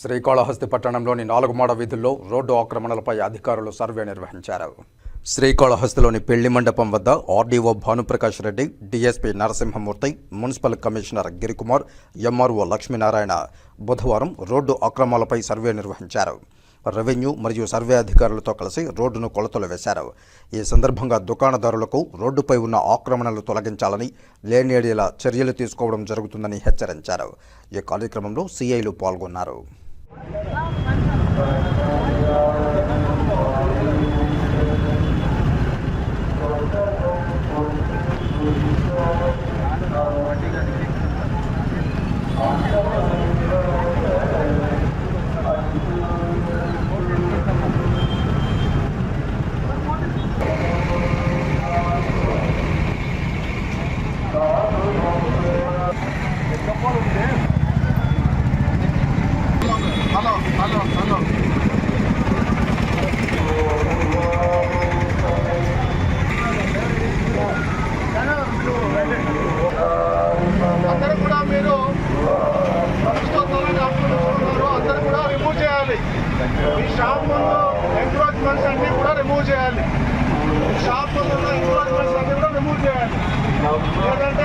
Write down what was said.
శ్రీకాళహస్తి పట్టణంలోని నాలుగు మాడ వీధుల్లో రోడ్డు ఆక్రమణలపై అధికారులు సర్వే నిర్వహించారు. శ్రీకాళహస్తిలోని పెళ్ళి మండపం వద్ద RDO Bhanuprakash Reddy DSP Narasimhamurthy municipal commissioner Girikumar MRO Lakshminarayana బుధవారం రోడ్డు అక్రమాలపై సర్వే నిర్వహించారు. రెవెన్యూ మరియు సర్వే అధికారులతో కలిసి రోడ్డును కొలతలు వేశారు. ఈ సందర్భంగా దుకాణదారులకు రోడ్డుపై ఉన్న ఆక్రమణలు తొలగించాలని లేనేడేలా చర్యలు తీసుకోవడం జరుగుతుందని హెచ్చరించారు. ఈ కార్యక్రమంలో సీఐలు పాల్గొన్నారు. Thank you. ఈ షాప్ ముందు ఎంక్రోచ్మెంట్స్ అన్ని కూడా రిమూవ్ చేయాలి. షాప్ ముందు ఉన్న ఎంక్రోచ్మెంట్స్ అన్ని కూడా రిమూవ్ చేయాలి. లేదంటే